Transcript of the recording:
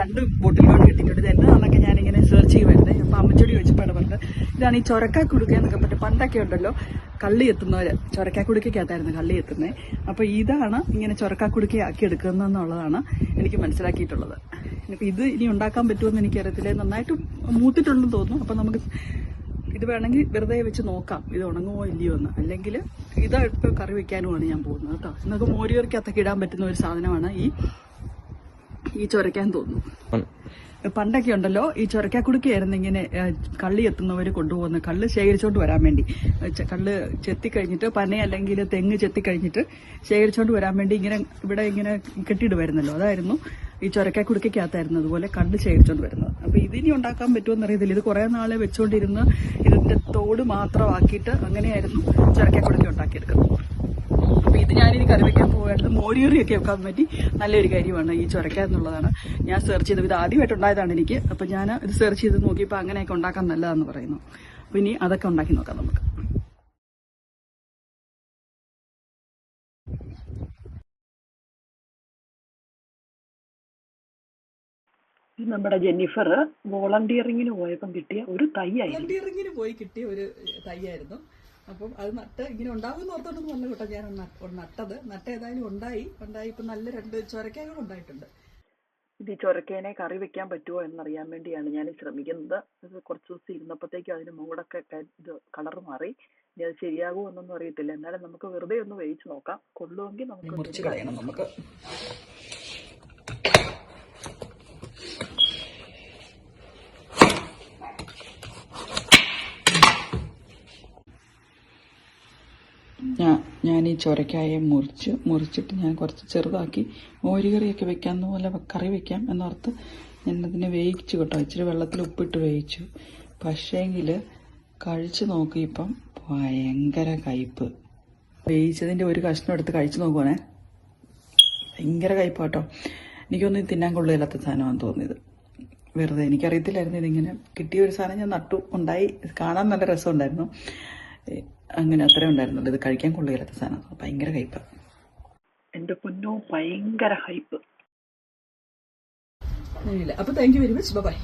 രണ്ട് ബോട്ടിൽ ലോൺ കിട്ടിയിട്ടുണ്ട് ഇത് എന്താണെന്നൊക്കെ ഞാനിങ്ങനെ സെർച്ച് ചെയ്യുമായിരുന്നേ അപ്പൊ അമ്മച്ചോടി വെച്ചിട്ട് പറഞ്ഞത് ഇതാണ് ഈ ചൊരക്കാ കുടുക്ക എന്നൊക്കെ പറഞ്ഞിട്ട് പണ്ടൊക്കെ ഉണ്ടല്ലോ കള്ളി എത്തുന്നവര്. ചൊരക്കാ കുടുക്കയ്ക്കകത്തായിരുന്നു കള്ളി എത്തുന്നത് അപ്പൊ ഇതാണ് ഇങ്ങനെ ചൊരക്കാ കുടുക്കയാക്കി എടുക്കുന്നതെന്നുള്ളതാണ് എനിക്ക് മനസ്സിലാക്കിയിട്ടുള്ളത്. ഇത് ഇനി ഉണ്ടാക്കാൻ പറ്റുമെന്ന് എനിക്കറിയത്തില്ല. നന്നായിട്ട് മൂത്തിട്ടുണ്ടെന്ന് തോന്നുന്നു. അപ്പൊ നമുക്ക് ഇത് വേണമെങ്കിൽ വെറുതെ വെച്ച് നോക്കാം. ഇത് ഉണങ്ങുമോ ഇല്ലയോ എന്ന്. അല്ലെങ്കിൽ ഇതായിട്ട് കറി വെക്കാനുമാണ് ഞാൻ പോകുന്നത് കേട്ടോ. നമുക്ക് മോരുകറിക്കകത്തൊക്കെ ഇടാൻ പറ്റുന്ന ഒരു സാധനമാണ് ഈ ഈ ചൊരയ്ക്കാൻ തോന്നുന്നു. പണ്ടൊക്കെ ഉണ്ടല്ലോ ഈ ചൊരക്കാക്കുടുക്കയായിരുന്നു ഇങ്ങനെ ഏഹ്, കള്ളി എത്തുന്നവർ കൊണ്ടുപോകുന്ന കള്ള് ശേഖരിച്ചോണ്ട് വരാൻ വേണ്ടി. കള്ള് ചെത്തിക്കഴിഞ്ഞിട്ട് പന അല്ലെങ്കിൽ തെങ്ങ് ചെത്തിക്കഴിഞ്ഞിട്ട് ശേഖരിച്ചോണ്ട് വരാൻ വേണ്ടി ഇങ്ങനെ ഇവിടെ ഇങ്ങനെ കെട്ടിയിടുമായിരുന്നല്ലോ. അതായിരുന്നു ഈ ചൊരക്കാക്കുടുക്കകത്തായിരുന്നു അതുപോലെ കള്ള് ശേഖരിച്ചോണ്ട് വരുന്നത്. അപ്പൊ ഇതിനി ഉണ്ടാക്കാൻ പറ്റുമെന്ന് അറിയത്തില്ല. ഇത് കുറെ നാളെ വെച്ചോണ്ടിരുന്ന് ഇതിന്റെ തോട് മാത്രമാക്കിയിട്ട് അങ്ങനെയായിരുന്നു ചൊരക്കാക്കുടുക്ക ഉണ്ടാക്കിയെടുക്കുന്നത്. അപ്പൊ ഇത് ഞാനിനി കറി പോകേണ്ടത് പോകാറുണ്ട് ഒക്കെ വെക്കാൻ പറ്റി. നല്ലൊരു കാര്യമാണ് ഈ ചൊരക്ക എന്നുള്ളതാണ്. ഞാൻ സെർച്ച് ചെയ്തത് ഇത് ആദ്യമായിട്ട് ഉണ്ടായതാണ് എനിക്ക്. അപ്പൊ ഞാൻ ഇത് സെർച്ച് ചെയ്ത് നോക്കിയപ്പോൾ അങ്ങനെയൊക്കെ ഉണ്ടാക്കാൻ നല്ലതാന്ന് പറയുന്നു. അപ്പൊ ഇനി അതൊക്കെ ഉണ്ടാക്കി നോക്കാം നമുക്ക്. ഇത് നമ്മുടെ ജെന്നിഫർ വോളണ്ടിയറിങ്ങിന് പോയപ്പം കിട്ടിയ ഒരു തൈ വോളണ്ടിയറിങ്ങിന് പോയി കിട്ടിയ ഒരു തൈയായിരുന്നു അപ്പം അത് നട്ട് ഇങ്ങനെ ഉണ്ടാവുമെന്ന് ഓർത്തോണ്ടൊന്നും നല്ല കേട്ടോ ഞാൻ നട്ടത്. നട്ട ഏതായാലും ഉണ്ടായി. ഉണ്ടായി ഇപ്പം നല്ല രണ്ട് ചൊരക്കകൾ ഉണ്ടായിട്ടുണ്ട്. ഇത് ഈ ചൊരക്കേനെ കറി വെക്കാൻ പറ്റുമോ എന്നറിയാൻ വേണ്ടിയാണ് ഞാൻ ശ്രമിക്കുന്നത്. അത് കുറച്ച് ദിവസം ഇരുന്നപ്പോഴത്തേക്കും അതിന് മൂടൊക്കെ ഇത് കളർ മാറി. ഇനി അത് ശരിയാകുമോ എന്നൊന്നും അറിയത്തില്ല. എന്നാലും നമുക്ക് വെറുതെ ഒന്ന് വേവിച്ച് നോക്കാം. കൊള്ളുമെങ്കിൽ നമുക്ക് കളയണം നമുക്ക്. ഞാൻ ഈ ചൊരക്കായ മുറിച്ച് മുറിച്ചിട്ട് ഞാൻ കുറച്ച് ചെറുതാക്കി മോരുകറിയൊക്കെ വെക്കാവുന്ന പോലെ കറി വെക്കാം എന്നോർത്ത് ഞാനതിനെ വേവിച്ചു കേട്ടോ. ഇച്ചിരി വെള്ളത്തിൽ ഉപ്പിട്ട് വേവിച്ചു. പക്ഷേങ്കിൽ കഴിച്ചു നോക്കിയപ്പം ഭയങ്കര കയ്പ്പ്. വേവിച്ചതിന്റെ ഒരു കഷ്ണം എടുത്ത് കഴിച്ചു നോക്കുവാണേ ഭയങ്കര കയ്പാട്ടോ എനിക്കൊന്നും ഇത് തിന്നാൻ കൊള്ളില്ലാത്ത സാധനമാണെന്ന് തോന്നിയത്. വെറുതെ എനിക്കറിയത്തില്ലായിരുന്നു ഇതിങ്ങനെ കിട്ടിയ ഒരു സാധനം ഞാൻ നട്ടു. ഉണ്ടായി. കാണാൻ നല്ല രസമുണ്ടായിരുന്നു. അങ്ങനെ അത്ര ഉണ്ടായിരുന്നുള്ളൂ. ഇത് കഴിക്കാൻ കൊള്ളുകയില്ലാത്ത സാധനം. ഭയങ്കര ഹൈപ്പ് എന്റെ പൊന്നോ ഭയങ്കര ഹൈപ്പ് അപ്പൊ thank you very much bye